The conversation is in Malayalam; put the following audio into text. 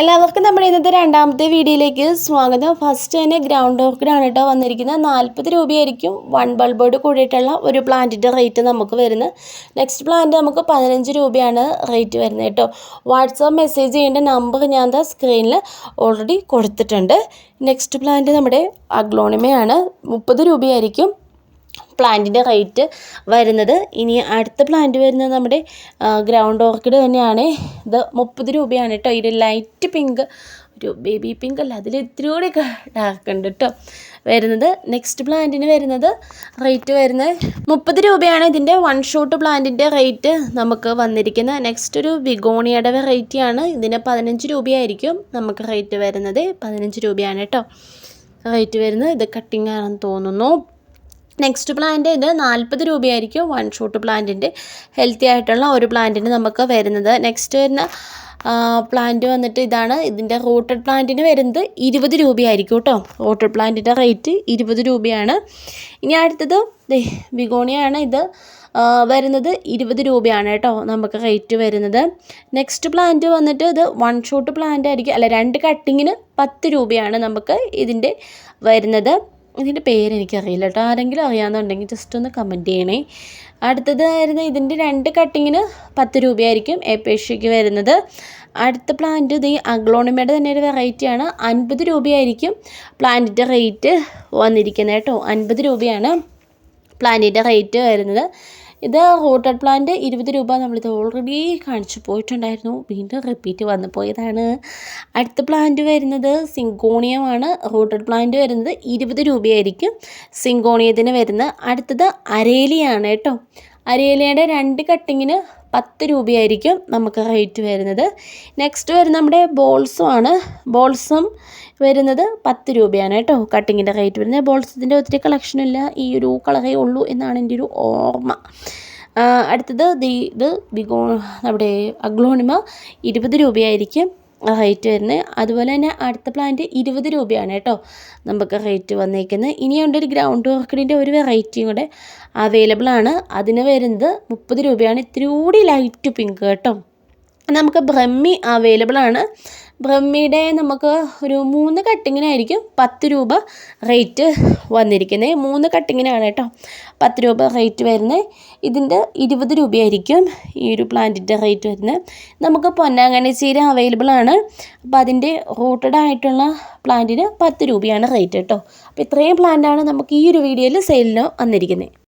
എല്ലാവർക്കും നമ്മുടെ ഇന്നത്തെ രണ്ടാമത്തെ വീഡിയോയിലേക്ക് സ്വാഗതം. ഫസ്റ്റ് തന്നെ ഗ്രൗണ്ട് ഓർക്കിഡാണ് കേട്ടോ വന്നിരിക്കുന്നത്. നാൽപ്പത് രൂപയായിരിക്കും വൺ ബൾബോട് കൂടിയിട്ടുള്ള ഒരു പ്ലാന്റിന്റെ റേറ്റ് നമുക്ക് വരുന്നത്. നെക്സ്റ്റ് പ്ലാന്റ് നമുക്ക് പതിനഞ്ച് രൂപയാണ് റേറ്റ് വരുന്നത് കേട്ടോ വാട്സാപ്പ് മെസ്സേജ് ചെയ്യേണ്ട നമ്പർ ഞാൻ ദാ സ്ക്രീനിൽ ഓൾറെഡി കൊടുത്തിട്ടുണ്ട്. നെക്സ്റ്റ് പ്ലാന്റ് നമ്മുടെ അഗ്ലോണിമയാണ് മുപ്പത് രൂപയായിരിക്കും പ്ലാന്റിന്റെ റേറ്റ് വരുന്നത്. ഇനി അടുത്ത പ്ലാന്റ് വരുന്നത് നമ്മുടെ ഗ്രൗണ്ട് ഓർക്കിഡ് തന്നെയാണ്. ഇത് മുപ്പത് രൂപയാണ് കേട്ടോ. ഇത് ലൈറ്റ് പിങ്ക് ഒരു ബേബി പിങ്ക് അല്ല. അതിൽ ഇത്തിരി കൂടി ഡാർക്ക് ഉണ്ട് കേട്ടോ. വരുന്നത് നെക്സ്റ്റ് പ്ലാന്റിന് വരുന്നത് റേറ്റ് വരുന്നത് മുപ്പത് രൂപയാണ്. ഇതിന്റെ വൺ ഷോട്ട് പ്ലാന്റിന്റെ റേറ്റ് നമുക്ക് വന്നിരിക്കുന്നത്. നെക്സ്റ്റ് ഒരു വിഗോണിയുടെ വെറൈറ്റിയാണ് ഇതിന് പതിനഞ്ച് രൂപയായിരിക്കും നമുക്ക് റേറ്റ് വരുന്നത്. പതിനഞ്ച് രൂപയാണ് കേട്ടോ. റേറ്റ് വരുന്നത്. ഇത് കട്ടിങ് ആണെന്ന് തോന്നുന്നു. നെക്സ്റ്റ് പ്ലാന്റ് ഇത് നാൽപ്പത് രൂപയായിരിക്കും വൺ ഷൂട്ട് പ്ലാന്റിന്റെ ഹെൽത്തി ആയിട്ടുള്ള ഒരു പ്ലാന്റിന് നമുക്ക് വരുന്നത്. നെക്സ്റ്റ് വരുന്ന പ്ലാന്റ് വന്നിട്ട് ഇതാണ്. ഇതിന്റെ റൂട്ടഡ് പ്ലാന്റിന് വരുന്നത് ഇരുപത് രൂപയായിരിക്കും കേട്ടോ. റൂട്ടഡ് പ്ലാന്റിന്റെ റേറ്റ് ഇരുപത് രൂപയാണ്. ഇനി അടുത്തത് വിഗോണിയാണ് ഇത്. വരുന്നത് ഇരുപത് രൂപയാണ് കേട്ടോ നമുക്ക് റേറ്റ് വരുന്നത്. നെക്സ്റ്റ് പ്ലാന്റ് വന്നിട്ട് ഇത് വൺ ഷോട്ട് പ്ലാന്റ് ആയിരിക്കും. അല്ല രണ്ട് കട്ടിങ്ങിന് പത്ത് രൂപയാണ് നമുക്ക് ഇതിന്റെ വരുന്നത്. ഇതിന്റെ പേര് എനിക്കറിയില്ല കേട്ടോ. ആരെങ്കിലും അറിയാമെന്നുണ്ടെങ്കിൽ ജസ്റ്റ് ഒന്ന് കമന്റ് ചെയ്യണേ. അടുത്തതായിരുന്നു ഇതിന്റെ രണ്ട് കട്ടിങ്ങിന് പത്ത് രൂപയായിരിക്കും ഏപ്പേഷ്യയ്ക്ക് വരുന്നത്. അടുത്ത പ്ലാന്റ് ഇത് ഈ അഗ്ലോണിമയുടെ തന്നെ ഒരു വെറൈറ്റിയാണ് അൻപത് രൂപയായിരിക്കും പ്ലാന്റിന്റെ റേറ്റ് വന്നിരിക്കുന്നത് കേട്ടോ. അൻപത് രൂപയാണ് പ്ലാന്റിന്റെ റേറ്റ് വരുന്നത്. ഇത് റൂട്ടഡ് പ്ലാന്റ് ഇരുപത് രൂപ നമ്മളിത് ഓൾറെഡി കാണിച്ചു പോയിട്ടുണ്ടായിരുന്നു. വീണ്ടും റിപ്പീറ്റ് വന്നു പോയതാണ്. അടുത്ത പ്ലാന്റ് വരുന്നത് സിങ്കോണിയമാണ്. റൂട്ടഡ് പ്ലാന്റ് വരുന്നത് ഇരുപത് രൂപയായിരിക്കും. സിങ്കോണിയത്തിന് വരുന്നത് അടുത്തത് അരേലിയാണ് കേട്ടോ. അരേലിയുടെ രണ്ട് കട്ടിങ്ങിന് പത്ത് രൂപയായിരിക്കും നമുക്ക് റേറ്റ് വരുന്നത്. നെക്സ്റ്റ് വരുന്ന നമ്മുടെ ബോൾസും ആണ്. ബോൾസും വരുന്നത് പത്ത് രൂപയാണ് കേട്ടോ കട്ടിങ്ങിന്റെ റേറ്റ് വരുന്നത്. ബോൾസത്തിന്റെ ഒത്തിരി കളക്ഷനില്ല ഈ ഒരു കളറേ ഉള്ളൂ എന്നാണ് എന്റെ ഒരു ഓർമ്മ. അടുത്തത് ദി ഇത് നമ്മുടെ അഗ്ലോണിമ ഇരുപത് രൂപയായിരിക്കും. റേറ്റ് വരുന്നത്. അതുപോലെ തന്നെ അടുത്ത പ്ലാന്റ് ഇരുപത് രൂപയാണ് കേട്ടോ നമുക്ക് റേറ്റ് വന്നേക്കുന്നത്. ഇനിയുണ്ട് ഒരു ഗ്രൗണ്ട് ഓർക്കിഡിന്റെ ഒരു വെറൈറ്റിയും കൂടെ അവൈലബിൾ ആണ്. അതിന് വരുന്നത് മുപ്പത് രൂപയാണ്. ഇത്തിരി കൂടി ലൈറ്റ് പിങ്ക് കേട്ടോ. നമുക്ക് ബ്രഹ്മി അവൈലബിൾ ആണ്. ബ്രഹ്മിയുടെ നമുക്ക് ഒരു മൂന്ന് കട്ടിങ്ങിനായിരിക്കും പത്ത് രൂപ റേറ്റ് വന്നിരിക്കുന്നത്. മൂന്ന് കട്ടിങ്ങിനാണ് കേട്ടോ പത്ത് രൂപ റേറ്റ് വരുന്നത്. ഇതിന്റെ ഇരുപത് രൂപയായിരിക്കും ഈ ഒരു പ്ലാന്റിന്റെ റേറ്റ് വരുന്നത്. നമുക്ക് പൊന്നാങ്കണ്ണി ചീര അവൈലബിൾ ആണ്. അപ്പോൾ അതിന്റെ റൂട്ടഡ് ആയിട്ടുള്ള പ്ലാന്റിന് പത്ത് രൂപയാണ് റേറ്റ് കേട്ടോ. അപ്പോൾ ഇത്രയും പ്ലാന്റാണ് നമുക്ക് ഈ ഒരു വീഡിയോയിൽ സെയിലിന് വന്നിരിക്കുന്നത്.